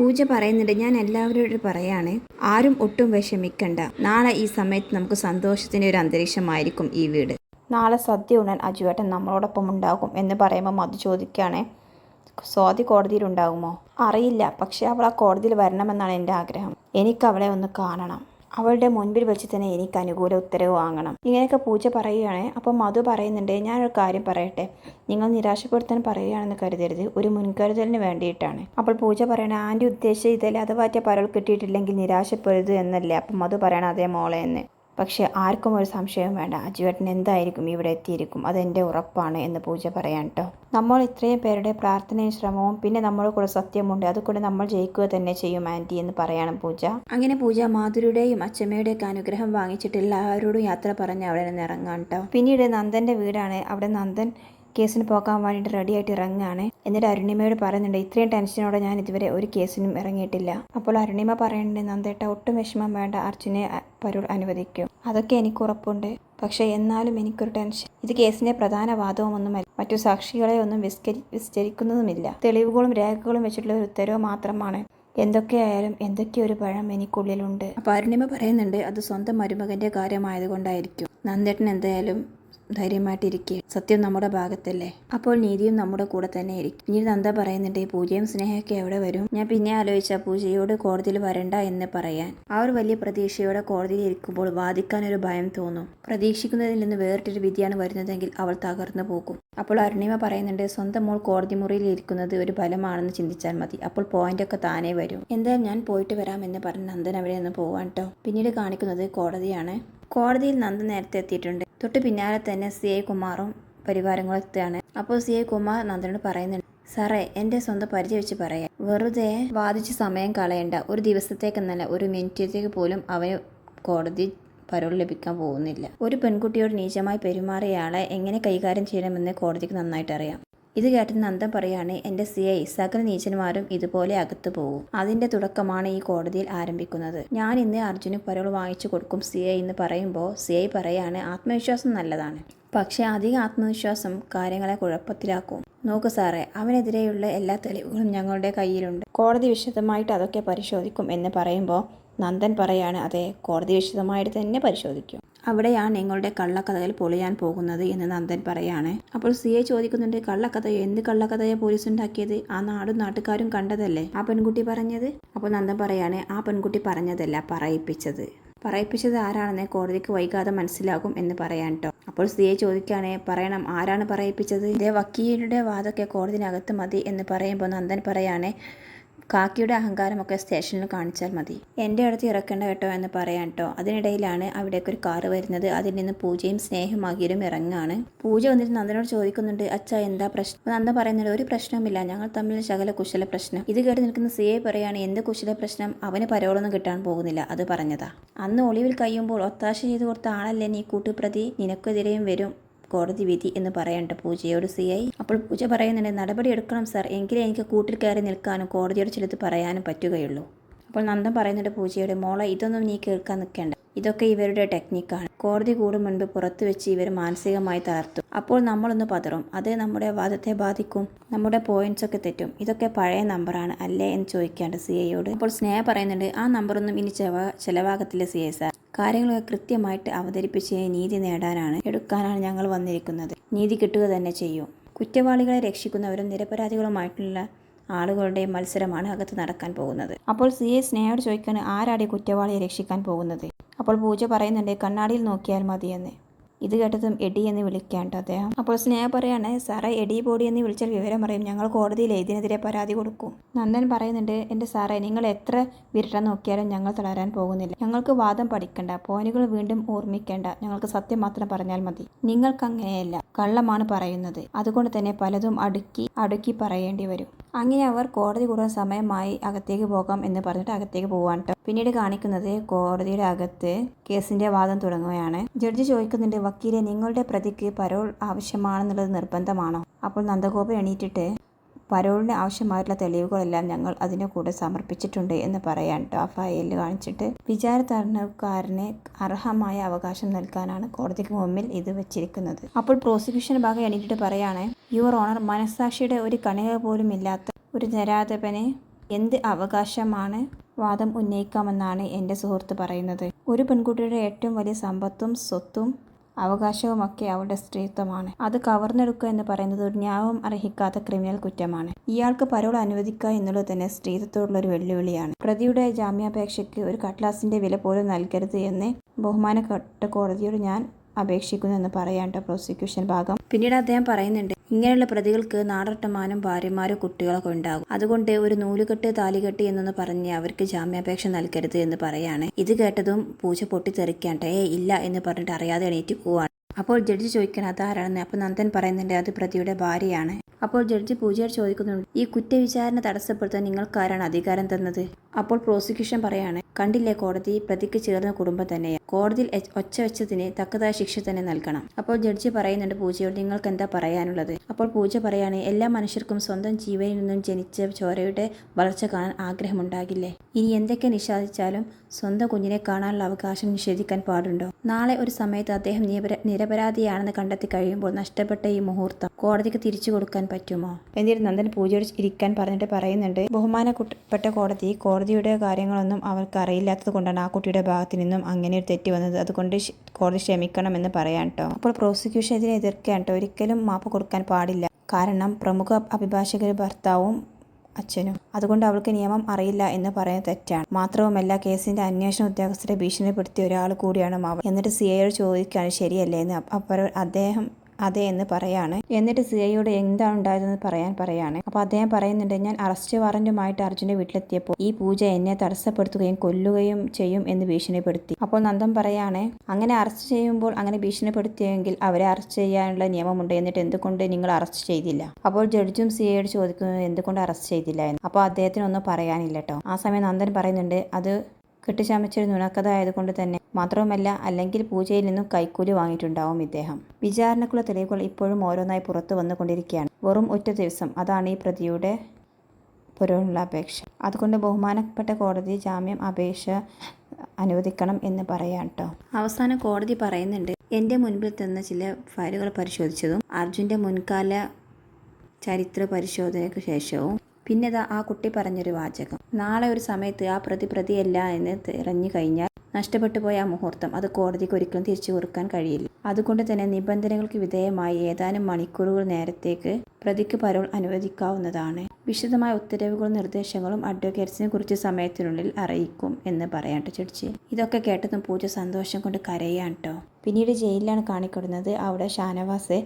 പൂജ പറയുന്നുണ്ട്. ഞാൻ എല്ലാവരോടും പറയാണ് ആരും ഒട്ടും വിഷമിക്കണ്ട. നാളെ ഈ സമയത്ത് നമുക്ക് സന്തോഷത്തിന്റെ ഒരു അന്തരീക്ഷമായിരിക്കും ഈ വീട്. നാളെ സദ്യ ഉണ്ണാൻ അജുവേട്ടൻ നമ്മളോടൊപ്പം ഉണ്ടാകും എന്ന് പറയുമ്പോൾ മധു ചോദിക്കുകയാണ് സ്വാതി കോടതിയിലുണ്ടാകുമോ? അറിയില്ല. പക്ഷേ അവൾ ആ കോടതിയിൽ വരണമെന്നാണ് എന്റെ ആഗ്രഹം. എനിക്ക് അവളെ ഒന്ന് കാണണം. അവളുടെ മുൻപിൽ വെച്ച് തന്നെ എനിക്ക് അനുകൂല ഉത്തരവ് വാങ്ങണം. ഇങ്ങനെയൊക്കെ പൂജ പറയുകയാണ് അപ്പോൾ മധു പറയുന്നുണ്ട് ഞാനൊരു കാര്യം പറയട്ടെ? നിങ്ങൾ നിരാശപ്പെടുത്താൻ പറയുകയാണെന്ന് കരുതരുത് ഒരു മുൻകരുതലിന് വേണ്ടിയിട്ടാണ്. അപ്പോൾ പൂജ പറയണ ആന്റി ഉദ്ദേശിച്ച ഇതല്ലേ? അഥവാ പറ്റിയ പരൾ കിട്ടിയിട്ടില്ലെങ്കിൽ നിരാശപ്പെടരുത് എന്നല്ലേ? അപ്പം മധു പറയണം അതേ മോളെ എന്ന്. പക്ഷെ ആർക്കും ഒരു സംശയവും വേണ്ട. അജുവേട്ടൻ എന്തായിരിക്കും ഇവിടെ എത്തിയിരിക്കും? അതെന്റെ ഉറപ്പാണ് എന്ന് പൂജ പറയാൻ കേട്ടോ നമ്മൾ ഇത്രയും പേരുടെ പ്രാർത്ഥനയും ശ്രമവും പിന്നെ നമ്മുടെ കൂടെ സത്യമുണ്ട്. അതുകൊണ്ട് നമ്മൾ ജയിക്കുക തന്നെ ചെയ്യും ആന്റി എന്ന് പറയണം പൂജ. അങ്ങനെ പൂജ മാധുരിയുടെയും അച്ഛമ്മയുടെയൊക്കെ അനുഗ്രഹം വാങ്ങിച്ചിട്ട് എല്ലാവരോടും യാത്ര പറഞ്ഞ് അവിടെ നിന്ന് ഇറങ്ങാൻ കേട്ടോ പിന്നീട് നന്ദന്റെ വീടാണ്. അവിടെ നന്ദൻ കേസിന് പോകാൻ വേണ്ടിയിട്ട് റെഡിയായിട്ട് ഇറങ്ങുകയാണ്. എന്നിട്ട് അരുണിമയോട് പറയുന്നുണ്ട് ഇത്രയും ടെൻഷനോടെ ഞാൻ ഇതുവരെ ഒരു കേസിനും ഇറങ്ങിയിട്ടില്ല. അപ്പോൾ അരുണിമ പറയുന്നുണ്ട് നന്ദേട്ട ഒട്ടും വിഷമം വേണ്ട. അർജുനെ പരോൾ അനുവദിക്കും. അതൊക്കെ എനിക്ക് ഉറപ്പുണ്ട്. പക്ഷേ എന്നാലും എനിക്കൊരു ടെൻഷൻ ഇത് കേസിന്റെ പ്രധാന വാദവുമൊന്നുമല്ല. മറ്റു സാക്ഷികളെ ഒന്നും വിസ്കരി വിസ്തരിക്കുന്നതുമില്ല. തെളിവുകളും രേഖകളും വെച്ചിട്ടുള്ള ഒരു ഉത്തരവ് മാത്രമാണ്. എന്തൊക്കെയായാലും എന്തൊക്കെ ഒരു പഴം എനിക്കുള്ളിലുണ്ട്. അപ്പോൾ അരുണിമ പറയുന്നുണ്ട് അത് സ്വന്തം മരുമകന്റെ കാര്യമായതുകൊണ്ടായിരിക്കും. നന്ദേട്ടൻ എന്തായാലും ധൈര്യമായിട്ടിരിക്കുക സത്യം നമ്മുടെ ഭാഗത്തല്ലേ? അപ്പോൾ നീതിയും നമ്മുടെ കൂടെ തന്നെ ഇരിക്കും. ഇനി നന്ദ പറയുന്നുണ്ട് പൂജയും സ്നേഹമൊക്കെ എവിടെ വരും? ഞാൻ പിന്നെ ആലോചിച്ച പൂജയോട് കോടതിയിൽ വരണ്ട എന്ന് പറയാൻ. ആ ഒരു വലിയ പ്രതീക്ഷയോടെ കോടതിയിൽ ഇരിക്കുമ്പോൾ വാദിക്കാൻ ഒരു ഭയം തോന്നും. പ്രതീക്ഷിക്കുന്നതിൽ നിന്ന് വേറിട്ടൊരു വിധിയാണ് വരുന്നതെങ്കിൽ അവൾ തകർന്നു പോകും. അപ്പോൾ അരുണിമ പറയുന്നുണ്ട് സ്വന്തം മോൾ കോടതി മുറിയിൽ ഇരിക്കുന്നത് ഒരു ഫലമാണെന്ന് ചിന്തിച്ചാൽ മതി. അപ്പോൾ പോയിന്റ് ഒക്കെ താനേ വരും. എന്തായാലും ഞാൻ പോയിട്ട് വരാം എന്ന് പറഞ്ഞ് നന്ദൻ അവിടെ നിന്ന് പോവാൻ കേട്ടോ പിന്നീട് കാണിക്കുന്നത് കോടതിയാണ്. കോടതിയിൽ നന്ദൻ നേരത്തെ എത്തിയിട്ടുണ്ട്. തൊട്ട് പിന്നാലെ തന്നെ സി ഐ കുമാറും പരിവാരങ്ങളും എത്തുകയാണ് അപ്പോൾ സി ഐ കുമാർ നന്ദനോട് പറയുന്നുണ്ട് സാറേ എന്റെ സ്വന്തം പരിചയം വെച്ച് പറയാം. വെറുതെ വാദിച്ച് സമയം കളയണ്ട. ഒരു ദിവസത്തേക്കെന്നല്ല ഒരു മിനിറ്റത്തേക്ക് പോലും അവന് കോടതി പരോൾ ലഭിക്കാൻ പോകുന്നില്ല. ഒരു പെൺകുട്ടിയോട് നീചമായി പെരുമാറിയ ആളെ എങ്ങനെ കൈകാര്യം ചെയ്യണമെന്ന് കോടതിക്ക് നന്നായിട്ട് അറിയാം ഇത് കേട്ട് നന്ദൻ പറയാണ് എന്റെ സി ഐ സകല നീചന്മാരും ഇതുപോലെ അകത്തു പോകും അതിന്റെ തുടക്കമാണ് ഈ കോടതിയിൽ ആരംഭിക്കുന്നത്. ഞാൻ ഇന്ന് അർജുന് പരോൾ വാങ്ങിച്ചു കൊടുക്കും സി ഐ എന്ന് പറയുമ്പോൾ സി ഐ പറയാണ് ആത്മവിശ്വാസം നല്ലതാണ്. പക്ഷേ അധിക ആത്മവിശ്വാസം കാര്യങ്ങളെ കുഴപ്പത്തിലാക്കും. നോക്ക് സാറേ അവനെതിരെയുള്ള എല്ലാ തെളിവുകളും ഞങ്ങളുടെ കയ്യിലുണ്ട്. കോടതി വിശദമായിട്ട് അതൊക്കെ പരിശോധിക്കും എന്ന് പറയുമ്പോൾ നന്ദൻ പറയാണ് അതെ കോടതി വിശദമായിട്ട് തന്നെ പരിശോധിക്കും. അവിടെയാണ് നിങ്ങളുടെ കള്ളക്കഥകൾ പൊളിയാൻ പോകുന്നത് എന്ന് നന്ദൻ പറയാണ്. അപ്പോൾ സി എ ചോദിക്കുന്നുണ്ട് കള്ളക്കഥ എന്ത് കള്ളക്കഥയെ പോലീസ് ഉണ്ടാക്കിയത്? ആ നാടും നാട്ടുകാരും കണ്ടതല്ലേ? ആ പെൺകുട്ടി പറഞ്ഞത്? അപ്പോൾ നന്ദൻ പറയാണ് ആ പെൺകുട്ടി പറഞ്ഞതല്ല പറയിപ്പിച്ചത്. പറയിപ്പിച്ചത് ആരാണെന്ന് കോടതിക്ക് വൈകാതെ മനസ്സിലാകും എന്ന് പറയാൻ കേട്ടോ അപ്പോൾ സി എ ചോദിക്കുകയാണെ പറയണം ആരാണ് പറയിപ്പിച്ചത്? ഇതേ വക്കീലിന്റെ വാദമൊക്കെ കോടതിനകത്ത് മതി എന്ന് പറയുമ്പോൾ നന്ദൻ പറയാണ് കാക്കിയുടെ അഹങ്കാരമൊക്കെ സ്റ്റേഷനിൽ കാണിച്ചാൽ മതി. എന്റെ അടുത്ത് ഇറക്കേണ്ട കേട്ടോ എന്ന് പറയാൻ കേട്ടോ അതിനിടയിലാണ് അവിടേക്ക് ഒരു കാറ് വരുന്നത്. അതിൽ നിന്ന് പൂജയും സ്നേഹം സ്നേഹമാകിയും ഇറങ്ങാണ്. പൂജ വന്നിട്ട് നന്ദനോട് ചോദിക്കുന്നുണ്ട് അച്ഛ എന്താ പ്രശ്നം? നന്ദ പറയുന്നുണ്ട് ഒരു പ്രശ്നവുമില്ല. ഞങ്ങൾ തമ്മിൽ ശകല കുശല പ്രശ്നം. ഇത് കേട്ട് നിൽക്കുന്ന സിയെ പറയാണ് എന്ത് കുശല പ്രശ്നം? അവന് പരോളൊന്നും കിട്ടാൻ പോകുന്നില്ല. അത് പറഞ്ഞതാ. അന്ന് ഒളിവിൽ കഴിയുമ്പോൾ ഒത്താശ ചെയ്തു കൊടുത്ത ആളല്ലേ നീ കൂട്ടുപ്രതി? നിനക്കെതിരെയും വരും. കോടതി വിധി എന്ന് പറയണ്ട പൂജയോട് സി ഐ. അപ്പോൾ പൂജ പറയുന്നുണ്ട് നടപടി എടുക്കണം സാർ. എങ്കിലേ എനിക്ക് കൂട്ടിൽ കയറി നിൽക്കാനും കോടതിയോട് ചിലത് പറയാനും പറ്റുകയുള്ളൂ. അപ്പോൾ നന്ദൻ പറയുന്നുണ്ട് പൂജയോട് മോളെ ഇതൊന്നും നീ കേൾക്കാൻ നിൽക്കേണ്ട. ഇതൊക്കെ ഇവരുടെ ടെക്നിക്കാണ്. കോടതി കൂടും മുൻപ് പുറത്തു വെച്ച് ഇവർ മാനസികമായി തളർത്തും. അപ്പോൾ നമ്മളൊന്ന് പതറും. അത് നമ്മുടെ വാദത്തെ ബാധിക്കും. നമ്മുടെ പോയിന്റ്സ് ഒക്കെ തെറ്റും. ഇതൊക്കെ പഴയ നമ്പറാണ് അല്ലേ? എന്ന് ചോദിക്കാണ്ട് സി ഐയോട്. അപ്പോൾ സ്നേഹ പറയുന്നുണ്ട് ആ നമ്പറൊന്നും ഇനി ചെവ ചെലവാകത്തില്ല സി ഐ സാർ. കാര്യങ്ങളൊക്കെ കൃത്യമായിട്ട് അവതരിപ്പിച്ച് നീതി നേടാനാണ് എടുക്കാനാണ് ഞങ്ങൾ വന്നിരിക്കുന്നത്. നീതി കിട്ടുക തന്നെ ചെയ്യും. കുറ്റവാളികളെ രക്ഷിക്കുന്നവരും നിരപരാധികളുമായിട്ടുള്ള ആളുകളുടെ മത്സരമാണ് അകത്ത് നടക്കാൻ പോകുന്നത്. അപ്പോൾ സി എ സ്നേഹയോട് ചോദിക്കാൻ ആരാടെ കുറ്റവാളിയെ രക്ഷിക്കാൻ പോകുന്നത്? അപ്പോൾ പൂജ പറയുന്നുണ്ട് കണ്ണാടിയിൽ നോക്കിയാൽ മതിയെന്ന്. ഇത് കേട്ടതും എടി എന്ന് വിളിക്കാണ്ട് അദ്ദേഹം. അപ്പോൾ സ്നേഹ പറയാണ് സാറേ എഡി ബോഡി എന്ന് വിളിച്ചാൽ വിവരം അറിയും ഞങ്ങൾ കോടതിയിൽ ഇതിനെതിരെ പരാതി കൊടുക്കും. നന്ദൻ പറയുന്നുണ്ട് എന്റെ സാറേ നിങ്ങൾ എത്ര വിരട്ടാൻ നോക്കിയാലും ഞങ്ങൾ തളരാൻ പോകുന്നില്ല. ഞങ്ങൾക്ക് വാദം പഠിക്കണ്ട പോയിന്റുകൾ വീണ്ടും ഓർമ്മിക്കേണ്ട. ഞങ്ങൾക്ക് സത്യം മാത്രം പറഞ്ഞാൽ മതി. നിങ്ങൾക്ക് അങ്ങനെയല്ല കള്ളമാണ് പറയുന്നത്. അതുകൊണ്ട് തന്നെ പലതും അടുക്കി അടുക്കി പറയേണ്ടി വരും. അങ്ങനെ അവർ കോടതി കൂടുന്ന സമയമായി അകത്തേക്ക് പോകാം എന്ന് പറഞ്ഞിട്ട് അകത്തേക്ക് പോകാൻ. പിന്നീട് കാണിക്കുന്നത് കോടതിയുടെ അകത്ത് കേസിന്റെ വാദം തുടങ്ങുകയാണ്. ജഡ്ജി ചോദിക്കുന്നുണ്ട് വക്കീലെ നിങ്ങളുടെ പ്രതിക്ക് പരോൾ ആവശ്യമാണെന്നുള്ളത് നിർബന്ധമാണോ? അപ്പോൾ നന്ദഗോപൻ എണീറ്റിട്ട് പരോളിന് ആവശ്യമായിട്ടുള്ള തെളിവുകളെല്ലാം ഞങ്ങൾ അതിന്റെ കൂടെ സമർപ്പിച്ചിട്ടുണ്ട് എന്ന് പറയാൻ ട്ടോ ആ ഫയലിൽ കാണിച്ചിട്ട്. വിചാരത്തരണക്കാരന് അർഹമായ അവകാശം നൽകാനാണ് കോടതിക്ക് മുമ്പിൽ ഇത് വെച്ചിരിക്കുന്നത്. അപ്പോൾ പ്രോസിക്യൂഷൻ ഭാഗം എണീറ്റിട്ട് പറയാണ് യുവർ ഓണർ മനസ്സാക്ഷിയുടെ ഒരു കണിക പോലും ഇല്ലാത്ത ഒരു നിരാധപന് എന്ത് അവകാശമാണ് വാദം ഉന്നയിക്കാമെന്നാണ് എന്റെ സുഹൃത്ത് പറയുന്നത്. ഒരു പെൺകുട്ടിയുടെ ഏറ്റവും വലിയ സമ്പത്തും സ്വത്തും അവകാശവുമൊക്കെ അവളുടെ സ്ത്രീത്വമാണ്. അത് കവർന്നെടുക്കുക എന്ന് പറയുന്നത് ഒരു ന്യായം അർഹിക്കാത്ത ക്രിമിനൽ കുറ്റമാണ്. ഇയാൾക്ക് പരോൾ അനുവദിക്കുക എന്നുള്ളത് തന്നെ സ്ത്രീത്വത്തോടുള്ള ഒരു വെല്ലുവിളിയാണ്. പ്രതിയുടെ ജാമ്യാപേക്ഷയ്ക്ക് ഒരു കട്ലാസിന്റെ വില പോലും നൽകരുത് എന്ന് ബഹുമാനപ്പെട്ട കോടതിയോട് ഞാൻ അപേക്ഷിക്കുന്നു എന്ന് പറയാണ്ട പ്രോസിക്യൂഷൻ ഭാഗം. പിന്നീട് അദ്ദേഹം പറയുന്നുണ്ട് ഇങ്ങനെയുള്ള പ്രതികൾക്ക് നാടൊട്ടമാനും ഭാര്യമാരും കുട്ടികളൊക്കെ ഉണ്ടാകും. അതുകൊണ്ട് ഒരു നൂലുകെട്ട് താലികെട്ട് എന്നൊന്ന് പറഞ്ഞ് അവർക്ക് ജാമ്യാപേക്ഷ നൽകരുത് എന്ന് പറയാണ്. ഇത് കേട്ടതും പൂച്ച പൊട്ടിത്തെറിക്കാണ്ട് ഏ ഇല്ല എന്ന് പറഞ്ഞിട്ട് അറിയാതെ എണീറ്റ് പോവാണ്. അപ്പോൾ ജഡ്ജി ചോദിക്കണം അതാരാണെന്ന്? അപ്പോൾ നന്ദൻ പറയുന്നുണ്ട് അത് പ്രതിയുടെ ഭാര്യയാണ്. അപ്പോൾ ജഡ്ജി പൂജയോട് ചോദിക്കുന്നുണ്ട് ഈ കുറ്റവിചാരണ തടസ്സപ്പെടുത്താൻ നിങ്ങൾക്കാരാണ് അധികാരം തന്നത്? അപ്പോൾ പ്രോസിക്യൂഷൻ പറയാണ് കണ്ടില്ലേ കോടതി പ്രതിക്ക് ചേർന്ന കുടുംബം തന്നെയാണ് കോടതിയിൽ ഒച്ച വെച്ചതിന് തക്കതായ ശിക്ഷ തന്നെ നൽകണം. അപ്പോൾ ജഡ്ജി പറയുന്നുണ്ട് പൂജയോട് നിങ്ങൾക്ക് എന്താ പറയാനുള്ളത്? അപ്പോൾ പൂജ പറയാണ് എല്ലാ മനുഷ്യർക്കും സ്വന്തം ജീവനിൽ നിന്നും ജനിച്ച ചോരയുടെ വളർച്ച കാണാൻ ആഗ്രഹമുണ്ടാകില്ലേ? ഇനി എന്തൊക്കെ നിഷേധിച്ചാലും സ്വന്തം കുഞ്ഞിനെ കാണാനുള്ള അവകാശം നിഷേധിക്കാൻ പാടുണ്ടോ? നാളെ ഒരു സമയത്ത് അദ്ദേഹം നിരപരാധിയാണെന്ന് കണ്ടെത്തി കഴിയുമ്പോൾ നഷ്ടപ്പെട്ട ഈ മുഹൂർത്തം കോടതിക്ക് തിരിച്ചു കൊടുക്കാൻ പറ്റുമോ? എന്നിട്ട് നന്ദൻ പൂജയോട് ഇരിക്കാൻ പറഞ്ഞിട്ട് പറയുന്നുണ്ട് ബഹുമാനപ്പെട്ട കോടതി കോടതിയുടെ കാര്യങ്ങളൊന്നും അവർക്ക് അറിയില്ലാത്തത് കൊണ്ടാണ് ആ കുട്ടിയുടെ ഭാഗത്തു നിന്നും അങ്ങനെ ഒരു തെറ്റ് വന്നത്. അതുകൊണ്ട് കോടതി ക്ഷമിക്കണം എന്ന് പറയാൻ കേട്ടോ അപ്പോൾ പ്രോസിക്യൂഷൻ ഇതിനെ എതിർക്കാൻ കേട്ടോ ഒരിക്കലും മാപ്പ് കൊടുക്കാൻ പാടില്ല. കാരണം പ്രമുഖ അഭിഭാഷകർ ഭർത്താവും അച്ഛനും. അതുകൊണ്ട് അവൾക്ക് നിയമം അറിയില്ല എന്ന് പറയുന്നത് തെറ്റാണ്. മാത്രവുമല്ല കേസിന്റെ അന്വേഷണ ഉദ്യോഗസ്ഥരെ ഭീഷണിപ്പെടുത്തിയ ഒരാൾ കൂടിയാണ് മാവൻ എന്നിട്ട് സി ഐയോട് ചോദിക്കുകയാണ് ശരിയല്ലേ എന്ന്. അപ്പ- അപ്പോൾ അദ്ദേഹം അതെ എന്ന് പറയാണ്. എന്നിട്ട് സി ഐയോട് എന്താണ് ഉണ്ടായതെന്ന് പറയാൻ പറയാണ്. അപ്പോൾ അദ്ദേഹം പറയുന്നുണ്ട് ഞാൻ അറസ്റ്റ് വാറന്റുമായിട്ട് അർജുന്റെ വീട്ടിലെത്തിയപ്പോൾ ഈ പൂജ എന്നെ തടസ്സപ്പെടുത്തുകയും കൊല്ലുകയും ചെയ്യും എന്ന് ഭീഷണിപ്പെടുത്തി. അപ്പോൾ നന്ദൻ പറയാണ് അങ്ങനെ അറസ്റ്റ് ചെയ്യുമ്പോൾ അങ്ങനെ ഭീഷണിപ്പെടുത്തിയെങ്കിൽ അവരെ അറസ്റ്റ് ചെയ്യാനുള്ള നിയമമുണ്ട്. എന്നിട്ട് എന്തുകൊണ്ട് നിങ്ങൾ അറസ്റ്റ് ചെയ്തില്ല? അപ്പോൾ ജഡ്ജും സി ഐയോട് ചോദിക്കുന്നത് എന്തുകൊണ്ട് അറസ്റ്റ് ചെയ്തില്ല? എന്ന്. അപ്പോൾ അദ്ദേഹത്തിനൊന്നും പറയാനില്ല കേട്ടോ ആ സമയം നന്ദൻ പറയുന്നുണ്ട് അത് കെട്ടിച്ചമച്ചൊരു നുണക്കഥ ആയതുകൊണ്ട് തന്നെ മാത്രവുമല്ല അല്ലെങ്കിൽ പൂജയിൽ നിന്നും കൈക്കൂലി വാങ്ങിയിട്ടുണ്ടാവും ഇദ്ദേഹം. വിചാരണക്കുള്ള തെളിവുകൾ ഇപ്പോഴും ഓരോന്നായി പുറത്തു വന്നുകൊണ്ടിരിക്കുകയാണ്. വെറും ഒറ്റ ദിവസം. അതാണ് ഈ പ്രതിയുടെ പുരോഗമന അപേക്ഷ. അതുകൊണ്ട് ബഹുമാനപ്പെട്ട കോടതി ജാമ്യം അപേക്ഷ അനുവദിക്കണം എന്ന് പറയാം കേട്ടോ അവസാനം കോടതി പറയുന്നുണ്ട് എന്റെ മുൻപിൽ തന്ന ചില ഫയലുകൾ പരിശോധിച്ചതും അർജുന്റെ മുൻകാല ചരിത്ര പരിശോധനയ്ക്ക് ശേഷവും പിന്നെ ആ കുട്ടി പറഞ്ഞൊരു വാചകം. നാളെ ഒരു സമയത്ത് ആ പ്രതി പ്രതിയല്ല എന്ന് തിരഞ്ഞു കഴിഞ്ഞാൽ നഷ്ടപ്പെട്ടു പോയ ആ മുഹൂർത്തം അത് കോടതിക്ക് ഒരിക്കലും തിരിച്ചു കൊടുക്കാൻ കഴിയില്ല. അതുകൊണ്ട് തന്നെ നിബന്ധനകൾക്ക് വിധേയമായി ഏതാനും മണിക്കൂറുകൾ നേരത്തേക്ക് പ്രതിക്ക് പരോൾ അനുവദിക്കാവുന്നതാണ്. വിശദമായ ഉത്തരവുകളും നിർദ്ദേശങ്ങളും അഡ്വക്കേറ്റ്സിനെ കുറിച്ച് സമയത്തിനുള്ളിൽ അറിയിക്കും എന്ന് പറയാട്ടോ ചേച്ചി ഇതൊക്കെ കേട്ടതും പൂജ സന്തോഷം കൊണ്ട് കരയാണ് കേട്ടോ പിന്നീട് ജയിലിലാണ് കാണിക്കൊടുന്നത്. അവിടെ ഷാനവാസ്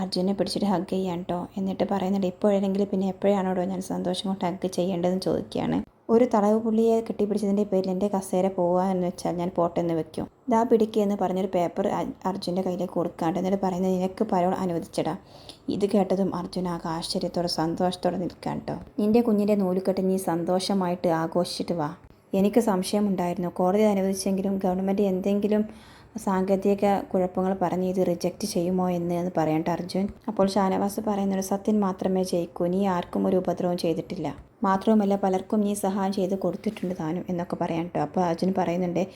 അർജുനെ പിടിച്ചിട്ട് ഹഗ് ചെയ്യാൻ കേട്ടോ എന്നിട്ട് പറയുന്നുണ്ട് ഇപ്പോഴെങ്കിലും പിന്നെ എപ്പോഴാണോടോ ഞാൻ സന്തോഷം കൊണ്ട് ഹഗ് ചെയ്യേണ്ടതെന്ന് ചോദിക്കുകയാണ്. ഒരു തളവ് പുള്ളിയെ കെട്ടിപ്പിടിച്ചതിന്റെ പേരിൽ എന്റെ കസേര പോകാമെന്ന് വെച്ചാൽ ഞാൻ പോട്ടെന്ന് വെക്കും. ദാ പിടിക്കുക എന്ന് പറഞ്ഞൊരു പേപ്പർ അർജുന്റെ കയ്യിലേക്ക് കൊടുക്കാണ്ട് എന്നിട്ട് പറയുന്നത് നിനക്ക് പരോൾ അനുവദിച്ചടാ. ഇത് കേട്ടതും അർജുൻ ആ ആശ്ചര്യത്തോടെ സന്തോഷത്തോടെ നിൽക്കാൻ കേട്ടോ നിന്റെ കുഞ്ഞിന്റെ നൂലുകെട്ട് നീ സന്തോഷമായിട്ട് ആഘോഷിച്ചിട്ട് വാ. എനിക്ക് സംശയമുണ്ടായിരുന്നു. കോടതി അനുവദിച്ചെങ്കിലും ഗവൺമെന്റ് എന്തെങ്കിലും സാങ്കേതിക കുഴപ്പങ്ങൾ പറഞ്ഞ് ഇത് റിജക്റ്റ് ചെയ്യുമോ എന്ന് എന്ന് പറയണ്ട അർജുൻ. അപ്പോൾ ഷാനവാസ് പറയുന്നത് സത്യൻ മാത്രമേ ജയിക്കൂ. നീ ആർക്കും ഒരു ഉപദ്രവം ചെയ്തിട്ടില്ല. മാത്രവുമല്ല പലർക്കും നീ സഹായം ചെയ്ത് കൊടുത്തിട്ടുണ്ട് താനും എന്നൊക്കെ പറയാൻ കേട്ടോ അപ്പോൾ അർജുൻ പറയുന്നുണ്ട്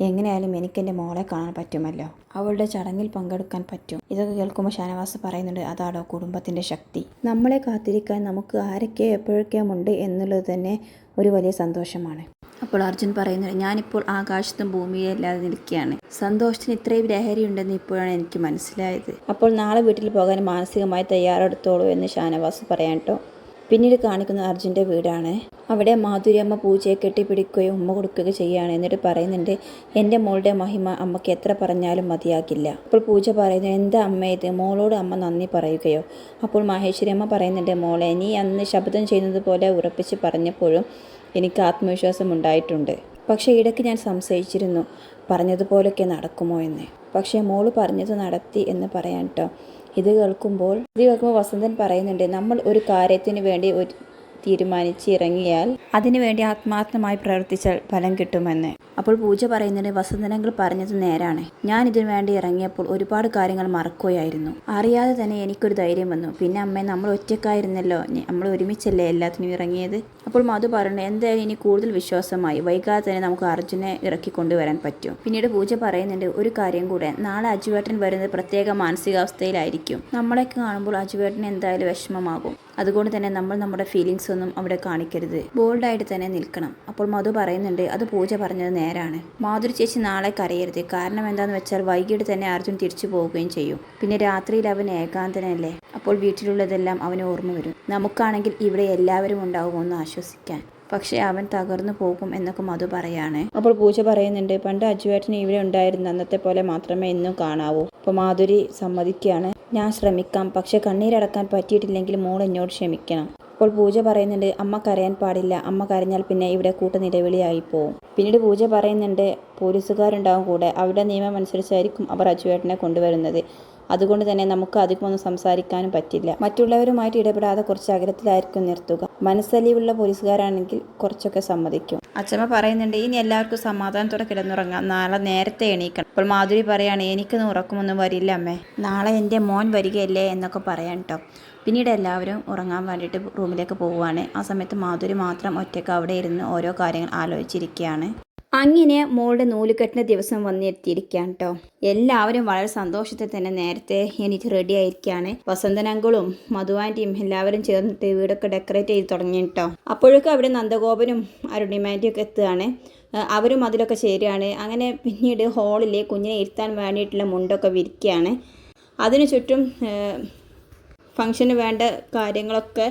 എങ്ങനെയായാലും എനിക്ക് എന്റെ മോളെ കാണാൻ പറ്റുമല്ലോ. അവളുടെ ചടങ്ങിൽ പങ്കെടുക്കാൻ പറ്റും. ഇതൊക്കെ കേൾക്കുമ്പോൾ ഷാനവാസ് പറയുന്നുണ്ട് അതാണോ കുടുംബത്തിന്റെ ശക്തി. നമ്മളെ കാത്തിരിക്കാൻ നമുക്ക് ആരൊക്കെ എപ്പോഴൊക്കെയുമുണ്ട് എന്നുള്ളത് തന്നെ ഒരു വലിയ സന്തോഷമാണ്. അപ്പോൾ അർജുൻ പറയുന്നു ഞാനിപ്പോൾ ആകാശത്തും ഭൂമിയും അല്ലാതെ നിൽക്കുകയാണ്. സന്തോഷത്തിന് ഇത്രയും ലഹരി ഉണ്ടെന്ന് ഇപ്പോഴാണ് എനിക്ക് മനസ്സിലായത്. അപ്പോൾ നാളെ വീട്ടിൽ പോകാൻ മാനസികമായി തയ്യാറെടുത്തോളൂ എന്ന് ഷാനവാസ് പറയാൻ കേട്ടോ പിന്നീട് കാണിക്കുന്ന അർജുന്റെ വീടാണ്. അവിടെ മാധുര്യമ്മ പൂജയെ കെട്ടിപ്പിടിക്കുകയും ഉമ്മ കൊടുക്കുകയും ചെയ്യുകയാണ്. എന്നിട്ട് പറയുന്നുണ്ട് എന്റെ മോളുടെ മഹിമ അമ്മയ്ക്ക് എത്ര പറഞ്ഞാലും മതിയാകില്ല. അപ്പോൾ പൂജ പറയുന്നു എന്താ അമ്മ ഇത്? മോളോട് അമ്മ നന്ദി പറയുകയോ? അപ്പോൾ മഹേശ്വരി അമ്മ പറയുന്നുണ്ട് മോളെ നീ അന്ന് ശബ്ദം ചെയ്യുന്നത് പോലെ ഉറപ്പിച്ച് പറഞ്ഞപ്പോഴും എനിക്ക് ആത്മവിശ്വാസം ഉണ്ടായിട്ടുണ്ട്. പക്ഷേ ഇടയ്ക്ക് ഞാൻ സംശയിച്ചിരുന്നു പറഞ്ഞതുപോലൊക്കെ നടക്കുമോ എന്ന്. പക്ഷേ മോൾ പറഞ്ഞത് നടത്തി എന്ന് പറയാൻ കേട്ടോ ഇത് കേൾക്കുമ്പോൾ ഇത് കേൾക്കുമ്പോൾ വസന്തൻ പറയുന്നുണ്ട് നമ്മൾ ഒരു കാര്യത്തിന് വേണ്ടി ഒരു തീരുമാനിച്ച് ഇറങ്ങിയാൽ അതിനുവേണ്ടി ആത്മാർത്ഥമായി പ്രവർത്തിച്ചാൽ ഫലം കിട്ടുമെന്ന്. അപ്പോൾ പൂജ പറയുന്നതിന് വസന്തനങ്ങൾ പറഞ്ഞത് നേരാണ്. ഞാൻ ഇതിനു വേണ്ടി ഇറങ്ങിയപ്പോൾ ഒരുപാട് കാര്യങ്ങൾ മറക്കുകയായിരുന്നു. അറിയാതെ തന്നെ എനിക്കൊരു ധൈര്യം വന്നു. പിന്നെ അമ്മ നമ്മൾ ഒറ്റക്കായിരുന്നല്ലോ. നമ്മൾ ഒരുമിച്ചല്ലേ എല്ലാത്തിനും ഇറങ്ങിയത്? അപ്പോൾ മധു പറഞ്ഞു എന്തായാലും ഇനി കൂടുതൽ വിശ്വാസമായി. വൈകാതെ തന്നെ നമുക്ക് അർജുനെ ഇറക്കി കൊണ്ടുവരാൻ പറ്റും. പിന്നീട് പൂജ പറയുന്നുണ്ട് ഒരു കാര്യം കൂടെ. നാളെ അജുവേട്ടൻ വരുന്നത് പ്രത്യേക മാനസികാവസ്ഥയിലായിരിക്കും. നമ്മളെ കാണുമ്പോൾ അജുവേട്ടൻ എന്തായാലും വിഷമമാകും. അതുകൊണ്ട് തന്നെ നമ്മൾ നമ്മുടെ ഫീലിങ്സ് ഒന്നും അവിടെ കാണിക്കരുത്. ബോൾഡായിട്ട് തന്നെ നിൽക്കണം. അപ്പോൾ മധു പറയുന്നുണ്ട് അത് പൂജ പറഞ്ഞത് നേരാണ്. മാധുരി ചേച്ചി നാളെ കരയരുത്. കാരണം എന്താണെന്ന് വെച്ചാൽ വൈകിട്ട് തന്നെ അർജുൻ തിരിച്ചു പോവുകയും ചെയ്യും. പിന്നെ രാത്രിയിൽ അവൻ ഏകാന്തനല്ലേ? അപ്പോൾ വീട്ടിലുള്ളതെല്ലാം അവന് ഓർമ്മ വരും. നമുക്കാണെങ്കിൽ ഇവിടെ എല്ലാവരും ഉണ്ടാവുമോ എന്ന് ആശ്വസിക്കാൻ. പക്ഷേ അവൻ തകർന്നു പോകും എന്നൊക്കെ മധു പറയാണ്. അപ്പോൾ പൂജ പറയുന്നുണ്ട് പണ്ട് അജുവേട്ടൻ ഇവിടെ ഉണ്ടായിരുന്ന അന്നത്തെ പോലെ മാത്രമേ ഇന്നും കാണാവൂ. അപ്പോൾ മാധുരി സമ്മതിക്കുകയാണ് ഞാൻ ശ്രമിക്കാം പക്ഷെ കണ്ണീരടക്കാൻ പറ്റിയിട്ടില്ലെങ്കിൽ മോൾ എന്നോട് ക്ഷമിക്കണം അപ്പോൾ പൂജ പറയുന്നുണ്ട് അമ്മ കരയാൻ പാടില്ല അമ്മ കരഞ്ഞാൽ പിന്നെ ഇവിടെ കൂട്ട നിലവിളിയായി പോവും പിന്നീട് പൂജ പറയുന്നുണ്ട് പോലീസുകാരുണ്ടാവും കൂടെ അവരുടെ നിയമം അനുസരിച്ചായിരിക്കും അവർ അജുവേട്ടനെ കൊണ്ടുവരുന്നത്. അതുകൊണ്ട് തന്നെ നമുക്ക് അധികമൊന്നും സംസാരിക്കാനും പറ്റില്ല. മറ്റുള്ളവരുമായിട്ട് ഇടപെടാതെ കുറച്ച് അകലത്തിലായിരിക്കും നിർത്തുക. മനസ്സലിവുള്ള പോലീസുകാരാണെങ്കിൽ കുറച്ചൊക്കെ സമ്മതിക്കും. അച്ഛമ്മ പറയുന്നുണ്ട് ഇനി എല്ലാവർക്കും സമാധാനത്തോടെ കിടന്നുറങ്ങാം. നാളെ നേരത്തെ എണീക്കണം. അപ്പോൾ മാധുരി പറയാണ് എനിക്കൊന്നും ഉറക്കമൊന്നും വരില്ല അമ്മേ. നാളെ എന്റെ മോൻ വരികയല്ലേ എന്നൊക്കെ പറയാൻ കേട്ടോ പിന്നീട് എല്ലാവരും ഉറങ്ങാൻ വേണ്ടിയിട്ട് റൂമിലേക്ക് പോവുകയാണ്. ആ സമയത്ത് മാധുരി മാത്രം ഒറ്റയ്ക്ക് അവിടെ ഇരുന്ന് ഓരോ കാര്യങ്ങൾ ആലോചിച്ചിരിക്കുകയാണ്. അങ്ങനെ മോളുടെ നൂലുകെട്ടിന്റെ ദിവസം വന്നെത്തിയിരിക്കുകയാണ് കേട്ടോ എല്ലാവരും വളരെ സന്തോഷത്തിൽ തന്നെ നേരത്തെ എനിക്ക് റെഡി ആയിരിക്കുകയാണ്. വസന്തനങ്കളും മധുവാന്റെയും എല്ലാവരും ചേർന്നിട്ട് വീടൊക്കെ ഡെക്കറേറ്റ് ചെയ്ത് തുടങ്ങി കേട്ടോ അപ്പോഴൊക്കെ അവിടെ നന്ദഗോപനും അരുണിമാന്റെയും ഒക്കെ എത്തുകയാണ്. അവരും അതിലൊക്കെ ചേരുകയാണ്. അങ്ങനെ പിന്നീട് ഹോളിൽ കുഞ്ഞിനെ ഇരുത്താൻ വേണ്ടിയിട്ടുള്ള മുണ്ടൊക്കെ വിരിക്കുകയാണ്. അതിനു ചുറ്റും ഫങ്ഷന് വേണ്ട കാര്യങ്ങളൊക്കെ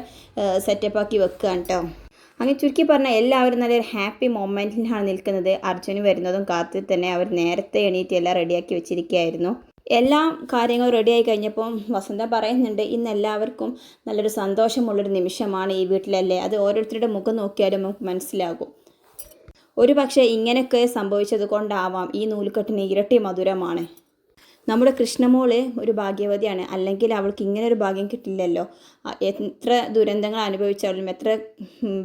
സെറ്റപ്പാക്കി വെക്കുകയാണ് കേട്ടോ അങ്ങനെ ചുരുക്കി പറഞ്ഞാൽ എല്ലാവരും നല്ലൊരു ഹാപ്പി മൊമെന്റിലാണ് നിൽക്കുന്നത്. അർജുന് വരുന്നതും കാത്തിൽ തന്നെ അവർ നേരത്തെ എണീറ്റ് എല്ലാം റെഡിയാക്കി വെച്ചിരിക്കുകയായിരുന്നു. എല്ലാ കാര്യങ്ങളും റെഡിയായി കഴിഞ്ഞപ്പോൾ വസന്ത പറയുന്നുണ്ട് ഇന്ന് എല്ലാവർക്കും നല്ലൊരു സന്തോഷമുള്ളൊരു നിമിഷമാണ് ഈ വീട്ടിലല്ലേ? അത് ഓരോരുത്തരുടെ മുഖം നോക്കിയാലും നമുക്ക് മനസ്സിലാകും. ഒരു പക്ഷേ ഇങ്ങനെയൊക്കെ സംഭവിച്ചത് കൊണ്ടാവാം ഈ നൂലുകെട്ടിന് ഇരട്ടി മധുരമാണ്. നമ്മുടെ കൃഷ്ണമോൾ ഒരു ഭാഗ്യവതിയാണ്. അല്ലെങ്കിൽ അവൾക്ക് ഇങ്ങനെ ഒരു ഭാഗ്യം കിട്ടില്ലല്ലോ. എത്ര ദുരന്തങ്ങൾ അനുഭവിച്ചാലും എത്ര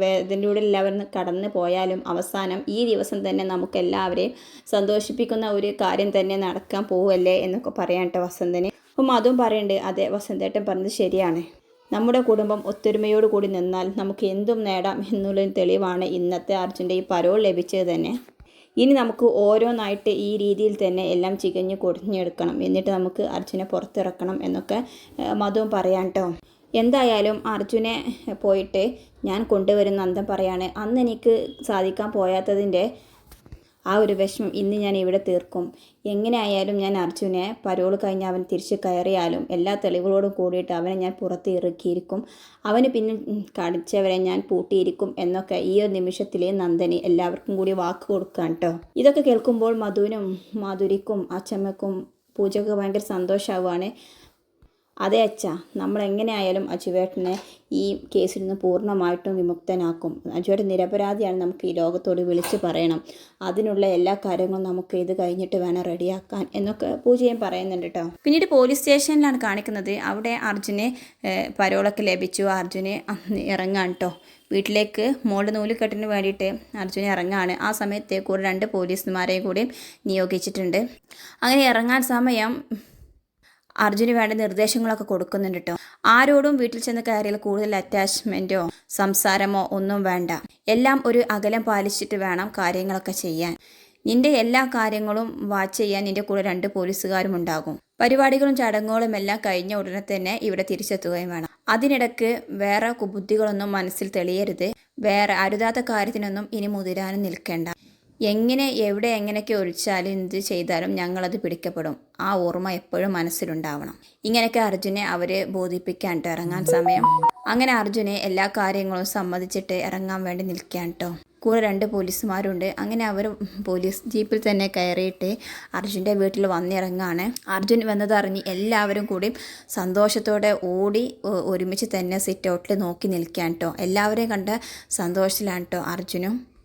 വേദനയിലൂടെ എല്ലാവരും കടന്നു പോയാലും അവസാനം ഈ ദിവസം തന്നെ നമുക്ക് എല്ലാവരെയും സന്തോഷിപ്പിക്കുന്ന ഒരു കാര്യം തന്നെ നടക്കാൻ പോവല്ലേ എന്നൊക്കെ പറയാൻ കേട്ടോ വസന്തന്. അപ്പം അതും പറയണ്ടേ. അതെ വസന്തേട്ടൻ പറഞ്ഞത് ശരിയാണ്. നമ്മുടെ കുടുംബം ഒത്തൊരുമയോട് കൂടി നിന്നാൽ നമുക്ക് എന്തും നേടാം എന്നുള്ളൊരു തെളിവാണ് ഇന്നത്തെ അർജുന്റെ ഈ പരോൾ ലഭിച്ചത് തന്നെ. ഇനി നമുക്ക് ഓരോന്നായിട്ട് ഈ രീതിയിൽ തന്നെ എല്ലാം ചികഞ്ഞ് കൊടിഞ്ഞെടുക്കണം. എന്നിട്ട് നമുക്ക് അർജുനെ പുറത്തിറക്കണം എന്നൊക്കെ മധുവും പറയാൻ കേട്ടോ എന്തായാലും അർജുനെ പോയിട്ട് ഞാൻ കൊണ്ടുവരുന്ന അന്തം പറയാണ്. അന്ന് എനിക്ക് സാധിക്കാൻ പോയാത്തതിന്റെ ആ ഒരു വിഷമം ഇന്ന് ഞാൻ ഇവിടെ തീർക്കും. എങ്ങനെയായാലും ഞാൻ അർജുനെ പരോൾ കഴിഞ്ഞ് അവൻ തിരിച്ച് കയറിയാലും എല്ലാ തെളിവുകളോടും കൂടിയിട്ട് അവനെ ഞാൻ പുറത്ത് ഇറക്കിയിരിക്കും. അവന് പിന്നെ കടിച്ചവരെ ഞാൻ പൂട്ടിയിരിക്കും എന്നൊക്കെ ഈ ഒരു നിമിഷത്തിൽ നന്ദനി എല്ലാവർക്കും കൂടി വാക്ക് കൊടുക്കാൻ കേട്ടോ. ഇതൊക്കെ കേൾക്കുമ്പോൾ മധുവിനും മാധുരിക്കും അച്ചമ്മക്കും പൂജക്ക് ഭയങ്കര സന്തോഷമാവുകയാണ് അതെ അച്ഛ നമ്മൾ എങ്ങനെയായാലും അജുവേട്ടനെ ഈ കേസിൽ നിന്ന് പൂർണമായിട്ടും വിമുക്തനാക്കും. അജുവേട്ടൻ നിരപരാധിയാണ് നമുക്ക് ഈ ലോകത്തോട് വിളിച്ച് പറയണം. അതിനുള്ള എല്ലാ കാര്യങ്ങളും നമുക്ക് ഇത് കഴിഞ്ഞിട്ട് വേണം റെഡിയാക്കാൻ എന്നൊക്കെ പൂജയും പറയുന്നുണ്ട് കേട്ടോ പിന്നീട് പോലീസ് സ്റ്റേഷനിലാണ് കാണിക്കുന്നത്. അവിടെ അർജുന് പരോളൊക്കെ ലഭിച്ചു. അർജുന് ഇറങ്ങാൻ കേട്ടോ വീട്ടിലേക്ക് മോളുടെ നൂലുകെട്ടിന് വേണ്ടിയിട്ട് അർജുന ഇറങ്ങാണ്. ആ സമയത്ത് കൂടെ രണ്ട് പോലീസുമാരെയും കൂടി നിയോഗിച്ചിട്ടുണ്ട്. അങ്ങനെ ഇറങ്ങാൻ സമയം അർജുന് വേണ്ട നിർദ്ദേശങ്ങളൊക്കെ കൊടുക്കുന്നുണ്ട് കേട്ടോ ആരോടും വീട്ടിൽ ചെന്ന് കയറിയാൽ കൂടുതൽ അറ്റാച്ച്മെന്റോ സംസാരമോ ഒന്നും വേണ്ട. എല്ലാം ഒരു അകലം പാലിച്ചിട്ട് വേണം കാര്യങ്ങളൊക്കെ ചെയ്യാൻ. നിന്റെ എല്ലാ കാര്യങ്ങളും വാച്ച് ചെയ്യാൻ നിന്റെ കൂടെ രണ്ട് പോലീസുകാരും ഉണ്ടാകും. പരിപാടികളും ചടങ്ങുകളും എല്ലാം കഴിഞ്ഞ ഉടനെ തന്നെ ഇവിടെ തിരിച്ചെത്തുകയും വേണം. അതിനിടക്ക് വേറെ കുബുദ്ധികളൊന്നും മനസ്സിൽ തെളിയരുത്. വേറെ അരുതാത്ത കാര്യത്തിനൊന്നും ഇനി മുതിരാനും നിൽക്കേണ്ട. എങ്ങനെ എവിടെ എങ്ങനെയൊക്കെ ഒഴിച്ചാലും എന്ത് ചെയ്താലും ഞങ്ങളത് പിടിക്കപ്പെടും. ആ ഓർമ്മ എപ്പോഴും മനസ്സിലുണ്ടാവണം. ഇങ്ങനെയൊക്കെ അർജുനെ അവരെ ബോധിപ്പിക്കാൻട്ടോ ഇറങ്ങാൻ സമയം. അങ്ങനെ അർജുനെ എല്ലാ കാര്യങ്ങളും സമ്മതിച്ചിട്ട് ഇറങ്ങാൻ വേണ്ടി നിൽക്കാൻ കേട്ടോ കൂടെ രണ്ട് പോലീസുമാരുണ്ട്. അങ്ങനെ അവർ പോലീസ് ജീപ്പിൽ തന്നെ കയറിയിട്ട് അർജുന്റെ വീട്ടിൽ വന്നിറങ്ങാണ്. അർജുൻ വന്നതറിഞ്ഞ് എല്ലാവരും കൂടി സന്തോഷത്തോടെ ഓടി ഒരുമിച്ച് തന്നെ സിറ്റ് ഔട്ടിൽ നോക്കി നിൽക്കാൻ കേട്ടോ എല്ലാവരെയും കണ്ട സന്തോഷത്തിലാണ് കേട്ടോ അർജുനും.